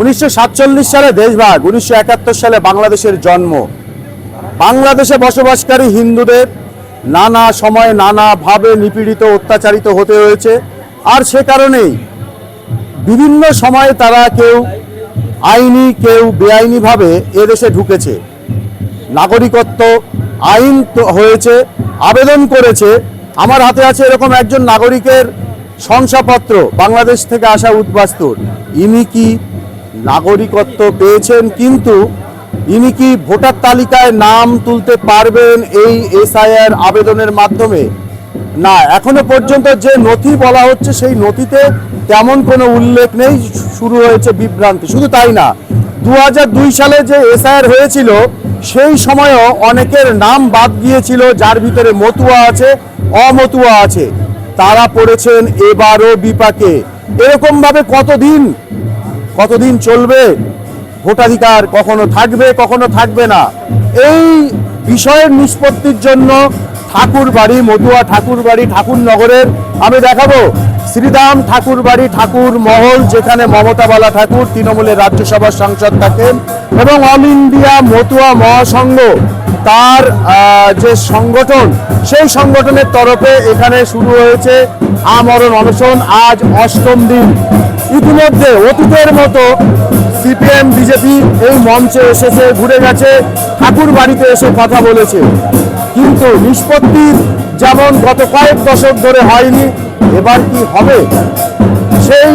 উনিশশো সাতচল্লিশ সালে দেশভাগ, উনিশশো একাত্তর সালে বাংলাদেশের জন্ম। বাংলাদেশে বসবাসকারী হিন্দুদের নানা সময়ে নানাভাবে নিপীড়িত, অত্যাচারিত হতে হয়েছে। আর সে কারণেই বিভিন্ন সময়ে তারা কেউ আইনি, কেউ বেআইনিভাবে এদেশে ঢুকেছে। নাগরিকত্ব আইন হয়েছে, আবেদন করেছে। আমার হাতে আছে এরকম একজন নাগরিকের শংসাপত্র, বাংলাদেশ থেকে আসা উদ্বাস্তুর। ইনি কি নাগরিকত্ব পেয়েছেন, কিন্তু ইনি কি ভোটার তালিকায় নাম তুলতে পারবেন এই এসআইআর আবেদনের মাধ্যমে? না, এখনও পর্যন্ত যে নথি বলা হচ্ছে সেই নথিতে তেমন কোনো উল্লেখ নেই, শুরু হয়েছে বিভ্রান্তি। শুধু তাই না দু হাজার দুই সালে যে এসআইআর হয়েছিল, সেই সময়ও অনেকের নাম বাদ গিয়েছিল, যার ভিতরে মতুয়া আছে, অমতুয়া আছে। তারা পড়েছেন এবারও বিপাকে। এরকমভাবে কতদিন কতদিন চলবে? ভোটাধিকার কখনো থাকবে কখনো থাকবে না। এই বিষয়ের নিষ্পত্তির জন্য ঠাকুর বাড়ি মতুয়া ঠাকুর বাড়ি ঠাকুরনগরের আমি দেখাবো শ্রীরাম ঠাকুর বাড়ি ঠাকুর মহল, যেখানে মমতা বালা ঠাকুর তৃণমূলের রাজ্যসভার সাংসদ থাকেন এবং অল ইন্ডিয়া মতুয়া মহাসংঘ তার যে সংগঠন, সেই সংগঠনের তরফে এখানে শুরু হয়েছে আমরণ অনশন। আজ অষ্টম দিন। ইতিমধ্যে অতীতের মতো সিপিএম, বিজেপি এই মঞ্চে এসেছে, ঘুরে গেছে, ঠাকুর বাড়িতে এসে কথা বলেছে। কিন্তু নিষ্পত্তির যেমন গত কয়েক দশক ধরে হয়নি, এবার কি হবে? সেই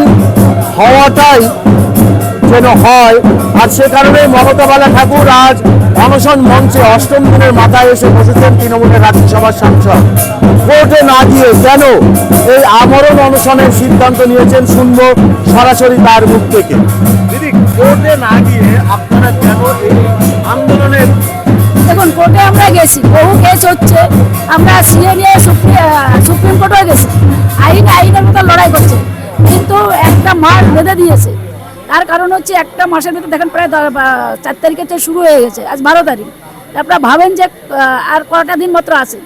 হওয়াটাই যেন হয়, আর সে কারণে মমতা বালা ঠাকুর আজ অনশন মঞ্চে অষ্টম দিনের মাথায় এসে বসেছেন তৃণমূলের রাজ্যসভার সাংসদ। কোর্টে না গিয়ে কেন এই আমরণ অনশনের সিদ্ধান্ত নিয়েছেন শুনব সরাসরি তার মুখ থেকে। দিদি কোর্টে না গিয়ে আপনারা কেন এই আন্দোলনের দেখুন কোর্টে আমরা গেছি বহু কেস হচ্ছে আমরা সিএ নিয়ে সুপ্রিম কোর্টেও গেছি। আইন আইনের মতো লড়াই করছে। কিন্তু একটা মাস বেঁধে দিয়েছে। তার কারণ হচ্ছে একটা মাসের ভিতরে দেখেন প্রায় চার তারিখে শুরু হয়ে গেছে আজ বারো তারিখ। আপনারা ভাবেন যে আর কটা দিন মাত্র আছে।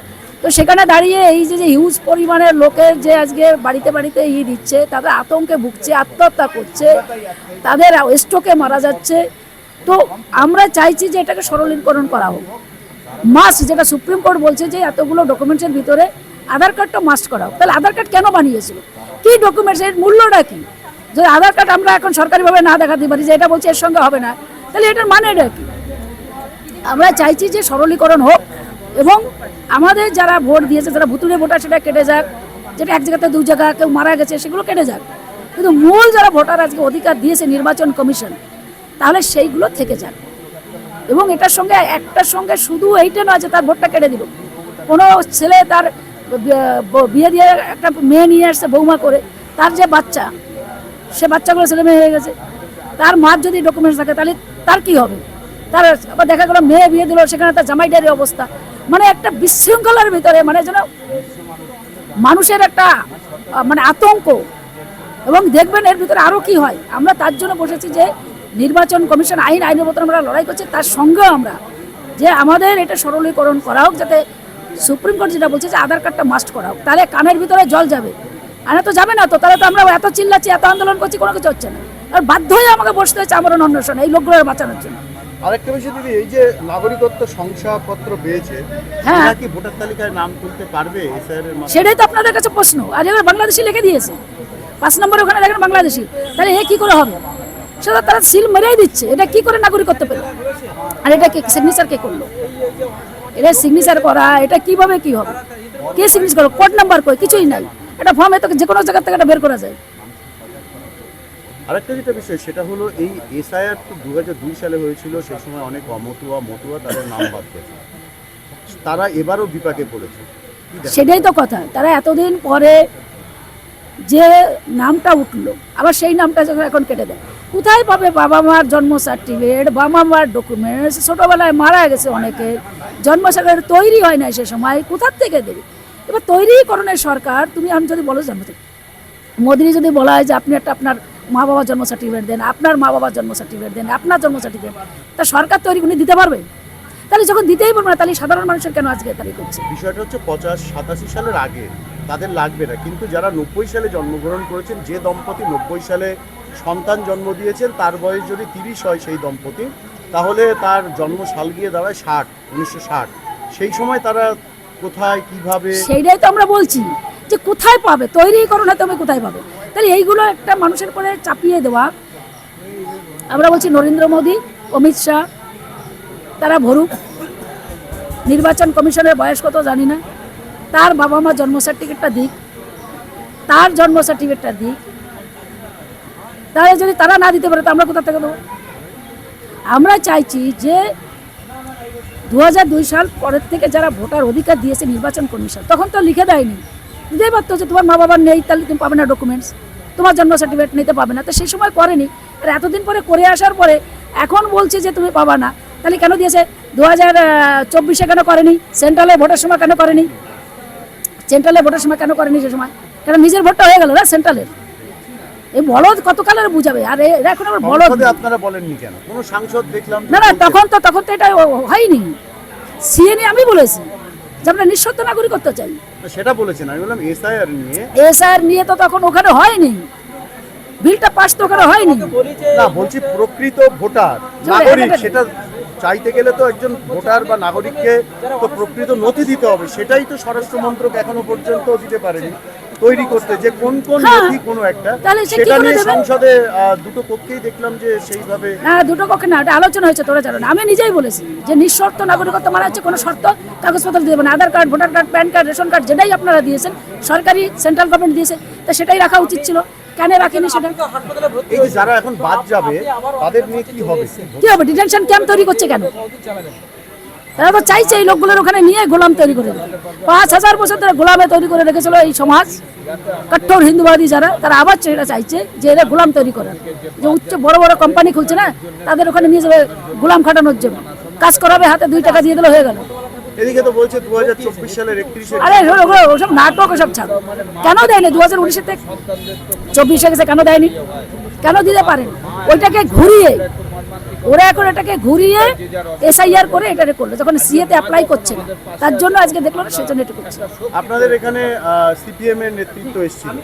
তো সেখানে দাঁড়িয়ে এই যে যে হিউজ পরিমাণের লোকের যে আজকে বাড়িতে বাড়িতে ই দিচ্ছে, তাদের আতঙ্কে ভুগছে, আত্মহত্যা করছে, তাদের স্ট্রোকে মারা যাচ্ছে। তো আমরা চাইছি যে এটাকে সরলীকরণ করা হোক। মাস্ট যেটা সুপ্রিম কোর্ট বলছে যে এতগুলো ডকুমেন্টসের ভিতরে আধার কার্ডটা মাস্ট করা হোক। তাহলে আধার কার্ড কেন বানিয়েছিল? কি ডকুমেন্টস এর মূল্যটা কি? যদি আধার কার্ড আমরা এখন সরকারিভাবে না দেখাতে পারি যে এটা বলছে এর সঙ্গে হবে না, তাহলে এটার মানেটা কি? আমরা চাইছি যে সরলীকরণ হোক। এবং আমাদের যারা ভোট দিয়েছে, যারা ভুতুরে ভোটার সেটা কেটে যাক, যেটা এক জায়গাতে দু জায়গা কেউ মারা গেছে, সেগুলো কেটে যাক। কিন্তু মূল যারা ভোটার আজকে অধিকার দিয়েছে, নির্বাচন কমিশন, তাহলে সেইগুলো থেকে যাক। এবং এটার সঙ্গে, একটার সঙ্গে শুধু এইটা নয় যে তার ভোটটা কেটে দিল। কোনো ছেলে তার বিয়ে দিয়ে একটা মেয়ে নিয়ে আসছে বৌমা করে, তার যে বাচ্চা, সে বাচ্চাগুলো ছেলে মেয়ে হয়ে গেছে। তার মার যদি ডকুমেন্টস থাকে, তাহলে তার কি হবে? তার আবার দেখা গেলো, মেয়ে বিয়ে দিল, সেখানে তার জামাইটারই অবস্থা। মানে একটা বিশৃঙ্খলার ভিতরে মানে যেন মানুষের একটা মানে আতঙ্ক। এবং দেখবেন এর ভিতরে আরও কি হয়, আমরা তার জন্য বসেছি যে নির্বাচন কমিশন আইন, আইনের মতন আমরা লড়াই করছি, তার সঙ্গেও আমরা যে আমাদের এটা সরলীকরণ করা হোক, যাতে সুপ্রিম কোর্ট যেটা বলছে যে আধার কার্ডটা মাস্ট করা হোক, তাহলে কানের ভিতরে জল যাবে। আর তো যাবে না তো, তাহলে তো আমরা এত চিল্লাচ্ছি, এত আন্দোলন করছি, কোনো কিছু হচ্ছে না। আর বাধ্য হয়ে আমাকে বসতে হচ্ছে আমরণ অন্বেষণ, এই লোকগুলোর বাঁচানোর জন্য। আরেকটা বিষয় দিদি এই যে নাগরিকত্ব শংসাপত্র পেয়েছে হ্যাঁ। কি ভোটার তালিকায় নাম তুলতে পারবে? সেটাই তো আপনাদের কাছে প্রশ্ন। আর এবার বাংলাদেশি লিখে দিয়েছে। পাঁচ নম্বরে ওখানে দেখেন বাংলাদেশি। তাহলে এ কি করে হবে? সেটা তারা সিল মেরেই দিচ্ছে। এটা কি করে নাগরিকত্ব পেল? আর এটা কে সিগনেচার কে করল? এটা সিগনেচার করা এটা কীভাবে কি হবে? কে সিগনেচার করল? কোড নাম্বার কই? কিছুই নাই। এটা ফর্মে তো যে কোনো জায়গা থেকে এটা বের করা যায়। আরেকটা যেটা বিষয়, সেটা হলো এই এসআইআর তো দু দুই সালে হয়েছিল সেই সময় অনেক অমতুয়া, মতুয়া তাদের নাম বাদ তারা এবারও বিপাকে পড়েছে। সেটাই তো কথা। তারা এতদিন পরে যে নামটা উঠল, আবার সেই নামটা যখন এখন কেটে দেয়। কোথায় পাবে বাবা মার জন্ম সার্টিফিকেট বাবা মার ডকুমেন্টস ছোটোবেলায় মারা গেছে অনেকে জন্ম সার্টিফিকেট তৈরি হয় না সে সময়, কোথার থেকে দেবে? এবার তৈরিকরণের সরকার, তুমি আমি যদি বলো জন্ম থেকে মোদিনী যদি বলা হয় যে আপনি একটা আপনার মা বাবার জন্ম সার্টিফিকেট দেন আপনার মা বাবার জন্ম সার্টিফিকেট দেন আপনার জন্ম সার্টিফিকেট তা সরকার তৈরি উনি দিতে পারবে? তাহলে যখন দিতেই পারবে না তাহলে সাধারণ মানুষের কেন আজকে তারিখ করছে বিষয়টা হচ্ছে পঁচাশ সাতাশি সালের আগে তাদের লাগবে না। কিন্তু যারা নব্বই সালে জন্মগ্রহণ করেছেন যে দম্পতি নব্বই সালে সন্তান জন্ম দিয়েছেন তার বয়স যদি তিরিশ হয় সেই দম্পতি তাহলে তার জন্ম সাল গিয়ে দাঁড়ায় ষাট উনিশশো ষাট। সেই সময় তারা কোথায় কীভাবে? সেইটাই তো আমরা বলছি। যে কোথায় পাবে? তৈরি করো না তুমি কোথায় পাবে? তাহলে এইগুলো একটা মানুষের পরে চাপিয়ে দেওয়া। আমরা বলছি নরেন্দ্র মোদী, অমিত শাহ, তারা ভরুক। নির্বাচন কমিশনের বয়স কত জানি না। তার বাবা মা জন্ম সার্টিফিকেটটা দিক। তার জন্ম সার্টিফিকেটটা দিক। তাহলে যদি তারা না দিতে পারে, তো আমরা কোথা থেকে দেবো? আমরা চাইছি যে দু সাল পরের থেকে যারা ভোটার অধিকার দিয়েছে নির্বাচন কমিশন, তখন তো লিখে দেয়নি। দিতেই পারতো যে তোমার মা বাবার নেই তাহলে তুমি পাবে না ডকুমেন্টস তোমার জন্ম সার্টিফিকেট নিতে পাবে না। তো সেই সময় করেনি। আর এতদিন পরে করে আসার পরে এখন বলছে যে তুমি পাবা না। তাহলে কেন দিয়েছে? দু হাজার চব্বিশে কেন করেনি? সেন্ট্রালে ভোটের সময় কেন করেনি? সেন্ট্রালে ভোটের সময় কেন করেনি সে সময়? কেন নিজের ভোটটা হয়ে গেল না সেন্ট্রালের এই বলদ কত কালের বুঝাবে? আর এরা এখন আবার বলদ আপনারা বলেননি কেন? কোনো সাংসদ দেখলাম না না তখন তো তখন তো এটা হয়নি। সিএনএ আমি বলেছি। যে আমরা নিঃশর্ত করতে চাই। সেটা বলেছেন। আমি বললাম এসআইআর নিয়ে। এসআইআর নিয়ে তো তখন ওখানে হয়নি। বিলটা পাস তো করা হয়নি। না বলছি প্রকৃত ভোটার যে নাগরিক সেটা চাইতে গেলে তো একজন ভোটার বা নাগরিককে তো প্রকৃত নথি দিতে হবে। সেটাই তো স্বরাষ্ট্র মন্ত্রক এখনও পর্যন্ত দিতে পারেনি। তৈরি করতে যে কোন কোন হ্যাঁ। নথি কোনো একটা তাহলে সে কি সেটা করে নিয়ে সংসদে দুটো পক্ষেই দেখলাম যে সেইভাবে না দুটো পক্ষে না এটা আলোচনা হয়েছে তোরা জানো আমি নিজেই বলেছি যে নিঃশর্ত নাগরিকত্ব মানে হচ্ছে কোনো শর্ত কাগজপত্র দিয়ে না। Aadhaar card voter card PAN card ration card যেটাই আপনারা দিয়েছেন সরকারি সেন্ট্রাল গভর্নমেন্ট দিয়েছে তা সেটাই রাখা উচিত ছিল। কেন রাখেনি সেটা? এই যে যারা এখন বাদ যাবে তাদের নিয়ে কি হবে? কি হবে? ডিটেনশন ক্যাম্প তৈরি করছে কেন? তারা তো চাইছে এই লোকগুলোর ওখানে নিয়ে গোলাম তৈরি করে পাঁচ হাজার বছর ধরে গোলামে তৈরি করে রেখেছিল এই সমাজ। কট্টর হিন্দুবাদী যারা তারা আবার সেটা চাইছে যে এরা গোলাম তৈরি করার যে উচ্চ বড় বড় কোম্পানি খুলছে না তাদের ওখানে নিয়ে যাবে গোলাম খাটানোর জন্য। কাজ করাবে হাতে দুই টাকা দিয়ে দিলে হয়ে গেল। এদিকে তো বলছে দু হাজার চব্বিশ সালের একত্রিশে আরে ওগুলো- ওগুলো- ওসব নাটক ওসব ছাড়ো। কেন দেয়নি? দু হাজার চব্বিশে গেছে কেন দেয়নি? কেন দিতে পারেন? ওইটাকে ঘুরিয়ে ওরা এখন এটাকে ঘুরিয়ে এসআইআর করে এটাকে করল যখন সিএতে অ্যাপ্লাই করছে না। তার জন্য আজকে দেখল না সেজন্য এটা করছে। আপনাদের এখানে সিপিএম এর নেতৃত্ব এসেছিল?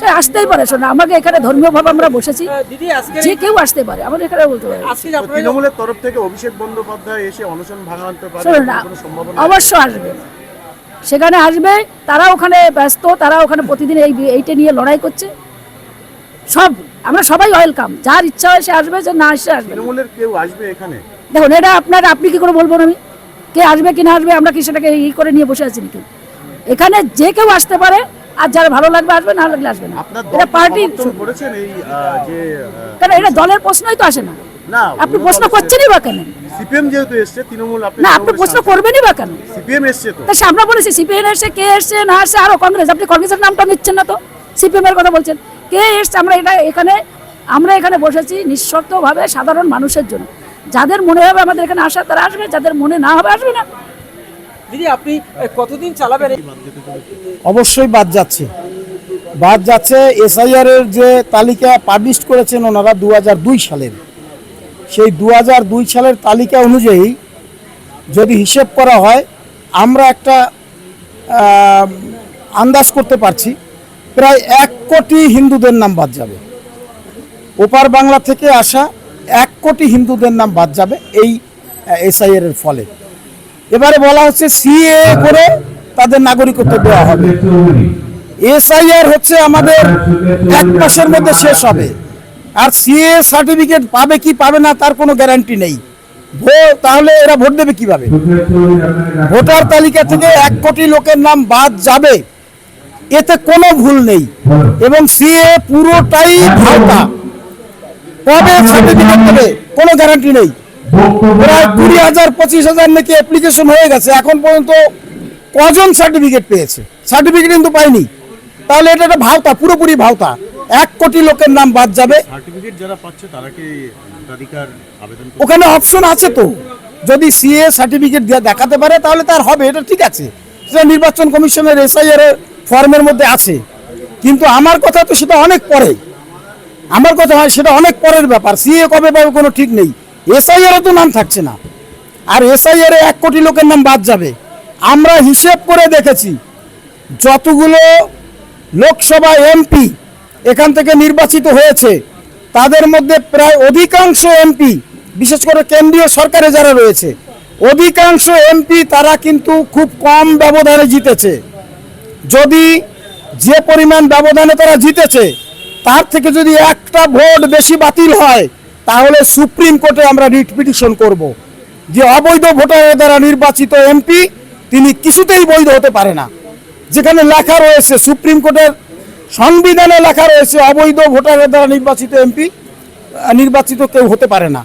সে আসতেই পারে শোনা আমাকে এখানে ধর্মীয়ভাবে আমরা বসেছি। দিদি আজকে যে কেউ আসতে পারে আমাদের এখানে বলতে পারে। আজকে আপনারা তৃণমূলের তরফ থেকে অভিষেক বন্দ্যোপাধ্যায় এসে অনশন ভাঙাতে পারে না কোনো সম্ভাবনা অবশ্য আসবে। সেখানে আসবে তারা ওখানে ব্যস্ত তারা ওখানে প্রতিদিন এই এইটা নিয়ে লড়াই করছে। সব আমরা সবাই ওয়েলকাম যার ইচ্ছা হয় সে আসবে যে না আসে আসবে তৃণমূলের কেউ আসবে এখানে? দেখুন এটা আপনার আপনি কি করে বলব আমি? কে আসবে কি না আসবে আমরা কি সেটাকে ই করে নিয়ে বসে আছি নাকি? এখানে যে কেউ আসতে পারে আর যার ভালো লাগবে আসবে না লাগলে আসবে না। এটা পার্টি কেন এটা দলের প্রশ্নই তো আসে না। আপনি প্রশ্ন করছেনই বা কেন? সিপিএম যেহেতু এসছে তৃণমূল না আপনি প্রশ্ন করবেনই বা কেন? সিপিএম এসছে তো। তা সে আমরা বলেছি সিপিএম এসছে কে এসছে না আসছে আরও কংগ্রেস। আপনি কংগ্রেসের নামটা নিচ্ছেন না তো? সিপিএম এর কথা বলছেন। কে এসছে? আমরা এটা এখানে আমরা এখানে বসেছি নিঃশর্তভাবে সাধারণ মানুষের জন্য। যাদের মনে হবে আমাদের এখানে আসা তারা আসবে যাদের মনে না হবে আসবে না। দিদি আপনি কতদিন চালাবেন? অবশ্যই বাদ যাচ্ছে। বাদ যাচ্ছে এসআইআর এর যে তালিকা পাবলিশ করেছেন ওনারা দু দুই সালের। সেই দু দুই সালের তালিকা অনুযায়ী যদি হিসেব করা হয় আমরা একটা আন্দাজ করতে পারছি প্রায় এক কোটি হিন্দুদের নাম বাদ যাবে। ওপার বাংলা থেকে আসা এক কোটি হিন্দুদের নাম বাদ যাবে এই এসআইআর এর ফলে। এবারে বলা হচ্ছে সিএ করে তাদের নাগরিকত্ব দেওয়া হবে। এসআইআর হচ্ছে আমাদের এক মাসের মধ্যে শেষ হবে। আর সিএ সার্টিফিকেট পাবে কি পাবে না তার কোনো গ্যারান্টি নেই। তাহলে এরা ভোট দেবে কীভাবে? ভোটার তালিকা থেকে এক কোটি লোকের নাম বাদ যাবে। এতে কোনো ভুল নেই। এবং সিএ পুরোটাই ভাওতা কবে সার্টিফিকেট দেবে? কোনো গ্যারান্টি নেই। প্রায় কুড়ি হাজার পঁচিশ হাজার নাকি অ্যাপ্লিকেশন হয়ে গেছে। এখন পর্যন্ত কজন সার্টিফিকেট পেয়েছে? সার্টিফিকেট কিন্তু পাইনি। তাহলে এটা একটা ভাওতা পুরোপুরি ভাওতা। এক কোটি লোকের নাম বাদ যাবে। সার্টিফিকেট যারা পাচ্ছে তারা কি ভোটাধিকার আবেদন ওখানে অপশন আছে তো। যদি সিএ সার্টিফিকেট দিয়ে দেখাতে পারে তাহলে তার হবে। এটা ঠিক আছে। সেটা নির্বাচন কমিশনের এসআইআর ফর্মের মধ্যে আছে। কিন্তু আমার কথা তো সেটা অনেক পরে। আমার কথা হয় সেটা অনেক পরের ব্যাপার। সিএ কবে পাবে কোনো ঠিক নেই। এসআইআর তো নাম থাকছে না। আর এসআইআর এক কোটি লোকের নাম বাদ যাবে। আমরা হিসেব করে দেখেছি, যতগুলো লোকসভা এমপি এখান থেকে নির্বাচিত হয়েছে, তাদের মধ্যে প্রায় অধিকাংশ এমপি, বিশেষ করে কেন্দ্রীয় সরকারে যারা রয়েছে, অধিকাংশ এমপি তারা কিন্তু খুব কম ব্যবধানে জিতেছে। যদি যে পরিমাণ ব্যবধানে তারা জিতেছে, তার থেকে যদি একটা ভোট বেশি বাতিল হয়, তাহলে সুপ্রিম কোর্টে আমরা রিট পিটিশন করব। যে অবৈধ ভোটারের দ্বারা নির্বাচিত এমপি, তিনি কিছুতেই বৈধ হতে পারে না। যেখানে লেখা রয়েছে, সুপ্রিম কোর্টের সংবিধানে লেখা রয়েছে, অবৈধ ভোটারের দ্বারা নির্বাচিত এমপি নির্বাচিত কেউ হতে পারে না।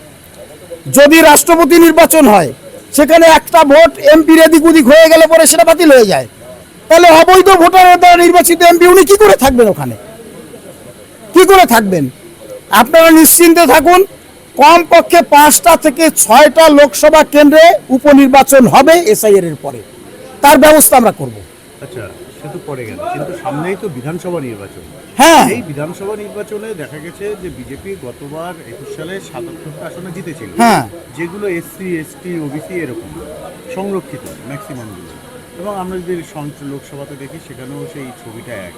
যদি রাষ্ট্রপতি নির্বাচন হয়, সেখানে একটা ভোট এমপির এদিক ওদিক হয়ে গেলে পরে সেটা বাতিল হয়ে যায়। তাহলে অবৈধ ভোটারের দ্বারা নির্বাচিত এমপি উনি কি করে থাকবেন ওখানে? কি করে থাকবেন? আপনারা নিশ্চিন্তে থাকুন কমপক্ষে পাঁচটা থেকে ছয়টা লোকসভা কেন্দ্রে উপনির্বাচন হবে এসআইআর এর পরে। তার ব্যবস্থা আমরা করব। আচ্ছা সে তো পড়ে গেল কিন্তু সামনেই তো বিধানসভা নির্বাচন। হ্যাঁ। এই বিধানসভা নির্বাচনে দেখা গেছে যে বিজেপি গতবার একুশ সালে সাতাত্তরটা আসনে জিতেছিল। হ্যাঁ। যেগুলো এসসি এসটি ওবিসি এরকম সংরক্ষিত ম্যাক্সিমামগুলো এবং আমরা যদি লোকসভাতে দেখি সেখানেও সেই ছবিটা এক।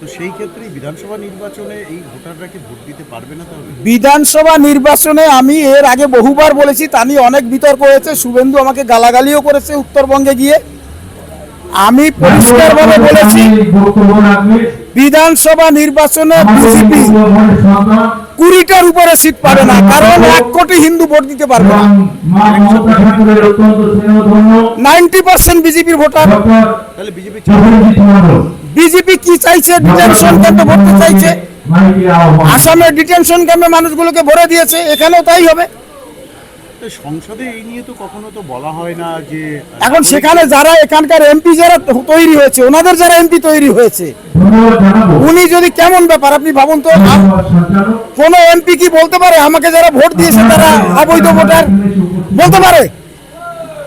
তো সেই ক্ষেত্রে বিধানসভা নির্বাচনে এই ভোটাররা কি ভোট দিতে পারবে না তাহলে? বিধানসভা নির্বাচনে আমি এর আগে বহুবার বলেছি তা নিয়ে অনেক বিতর্ক হয়েছে। শুভেন্দু আমাকে গালাগালিও করেছে উত্তরবঙ্গে গিয়ে। আমি পরিষ্কারভাবে বলেছি বিধানসভা নির্বাচনে বিজেপি কুড়িটার উপরে সিট পাবে না, কারণ এক কোটি হিন্দু ভোট দিতে পারবে না। নাইনটি পার্সেন্ট বিজেপির ভোটার। বিজেপি কি চাইছে? ডিটেনশন ক্যাম্পে ভরতে চাইছে। আসামের ডিটেনশন ক্যাম্পে মানুষগুলোকে ভরে দিয়েছে, এখানেও তাই হবে। সংসদে এই নিয়ে তো কখনো তো বলা হয় না যে এখন সেখানে যারা এখানকার এমপি যারা তৈরি হয়েছে ওনাদের যারা এমপি তৈরি হয়েছে উনি যদি কেমন ব্যাপার আপনি ভাবুন তো কোন এমপি কি বলতে পারে? আমাকে যারা ভোট দিয়েছে তারা অবৈধ ভোটার বলতে পারে?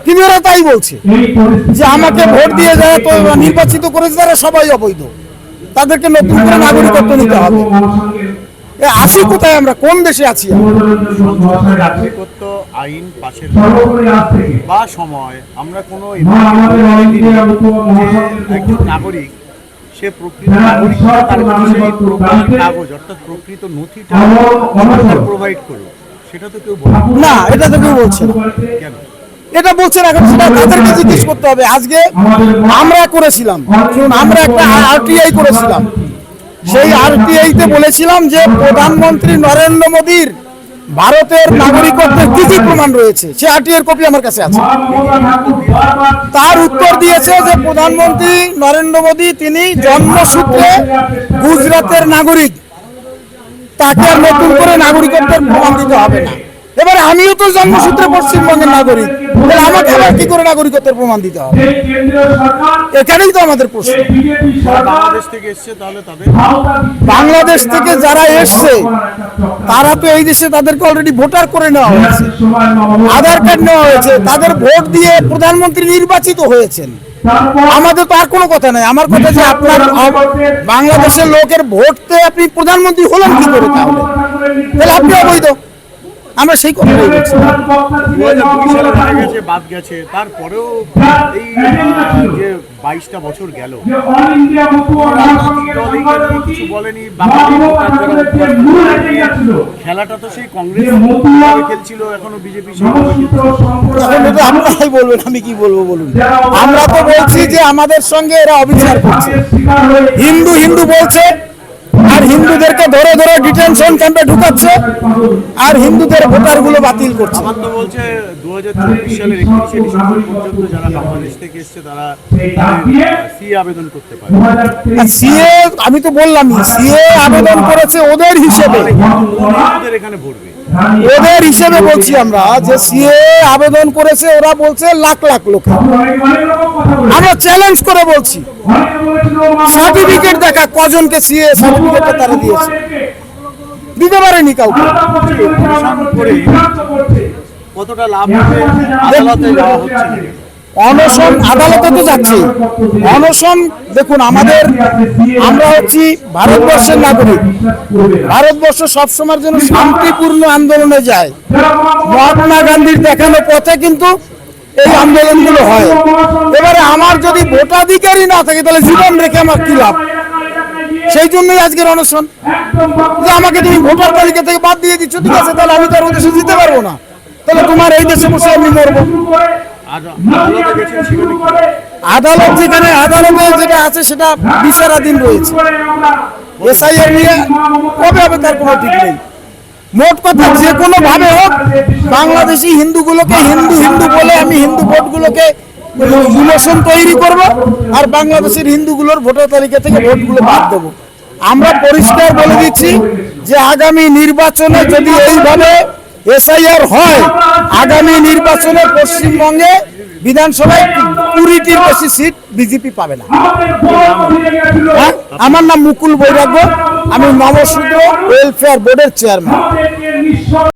কিন্তু ওরা তাই বলছে যে আমাকে ভোট দিয়ে যারা নির্বাচিত করেছে তারা সবাই অবৈধ। তাদেরকে নতুন করে নাগরিকত্ব নিতে হবে। এ আসি কোথায় আমরা? কোন দেশে আছি আমরা? নাগরিকত্ব আইন পাশের বা সময় আমরা কোনো একজন নাগরিক সে প্রকৃত নাগরিক তার সেই কাগজ অর্থাৎ প্রকৃত নথিটা প্রোভাইড করুক। সেটা তো কেউ। না। এটা তো কেউ বলছে কেন? এটা বলছেন এখন সেটা তাদেরকে জিজ্ঞেস করতে হবে। আজকে আমরা করেছিলাম। আমরা একটা আরটিআই করেছিলাম। সেই আরটিআই তে বলেছিলাম যে প্রধানমন্ত্রী নরেন্দ্র মোদীর ভারতের নাগরিকত্বের কি কি প্রমাণ রয়েছে। সে আরটিআই কপি আমার কাছে আছে। তার উত্তর দিয়েছে যে প্রধানমন্ত্রী নরেন্দ্র মোদী তিনি জন্মসূত্রে গুজরাটের নাগরিক। তাকে আর নতুন করে নাগরিকত্বের প্রমাণ দিতে হবে না। এবারে আমিও তো জন্মসূত্রে পশ্চিমবঙ্গের নাগরিক। আমাকে আবার কি করে? নাগরিকত্বের প্রমাণ দিতে হবে। এখানেই তো আমাদের প্রশ্ন? বাংলাদেশ থেকে এসছে তাহলে তাদের বাংলাদেশ থেকে যারা এসছে তারা তো এই দেশে তাদেরকে অলরেডি ভোটার করে নেওয়া হয়েছে। আধার কার্ড নেওয়া হয়েছে তাদের ভোট দিয়ে প্রধানমন্ত্রী নির্বাচিত হয়েছেন। আমাদের তো আর কোনো কথা নাই। আমার কথা যে আপনার বাংলাদেশের লোকের ভোটতে আপনি প্রধানমন্ত্রী হলেন কি করে তাহলে? তাহলে আপনি অবৈধ। আমরা সেই কথাটাই বলছি। বাদ গেছে তারপরেও এই যে বাইশটা বছর গেল কিছু বলেনি খেলাটা তো সেই কংগ্রেস খেলছিল এখনও বিজেপি আপনারাই বলবেন আমি কি বলব বলুন। আমরা তো বলছি যে আমাদের সঙ্গে এরা অবিচার করছে। হিন্দু হিন্দু বলছে হিন্দুদেরকে ধরে ধরে ডিটেনশন ক্যাম্পে ঢুকাচ্ছে আর হিন্দুদের ভোটারগুলো বাতিল করছে। আমার তো বলছে দু হাজার সালের একত্রিশে ডিসেম্বর পর্যন্ত যারা বাংলাদেশ থেকে এসছে তারা সি আবেদন করতে পারে। সিএ আমি তো বললাম সিএ আবেদন করেছে ওদের হিসেবে। এখানে ভরবে ওদের হিসেবে বলছি আমরা যে সিএ আবেদন করেছে ওরা বলছে লাখ লাখ লোক। আমরা চ্যালেঞ্জ করে বলছি। সার্টিফিকেট দেখা কজনকে সিএ সার্টিফিকেটটা তারা দিয়েছে। দিতে পারেনি কাউকে। কতটা লাভ আদালতে যাওয়া হচ্ছে। অনশন আদালতে তো যাচ্ছে। অনশন দেখুন আমাদের আমরা হচ্ছি ভারতবর্ষের নাগরিক। ভারতবর্ষ সবসময়ের জন্য শান্তিপূর্ণ আন্দোলনে যায়। মহাত্মা গান্ধীর দেখানো পথে কিন্তু এই আন্দোলনগুলো হয়। এবারে আমার যদি ভোটাধিকারই না থাকে, তাহলে জীবন রেখে আমার কি লাভ? সেই জন্যই আজকের অনশন। যে আমাকে তুমি ভোটার তালিকা থেকে বাদ দিয়ে দিচ্ছ, ঠিক আছে, তাহলে আমি তো আর দেশে পারব না। তাহলে তোমার এই দেশে বসে আমি মরবো। আদালতে যেখানে, আদালতে যেটা আছে, সেটা বিচারাধীন রয়েছে। এসআইআর নিয়ে কবে হবে তার কোনো ঠিক নেই। মোট কথা, যে কোনো ভাবে হোক বাংলাদেশি হিন্দুগুলোকে, হিন্দু হিন্দু বলে আমি হিন্দু ভোটগুলোকে ইমোশন তৈরি করব আর বাংলাদেশের হিন্দুগুলোর ভোটার তালিকা থেকে ভোটগুলো বাদ দেবো। আমরা পরিষ্কার বলে দিচ্ছি যে আগামী নির্বাচনে যদি এইভাবে এসআইআর হয়, আগামী নির্বাচনে পশ্চিমবঙ্গে বিধানসভায় কুড়িটির বেশি সিট বিজেপি পাবে না। হ্যাঁ? আমার নাম মুকুল বৈরাগ্য, আমি নবসূদ্র ওয়েলফেয়ার বোর্ডের চেয়ারম্যান।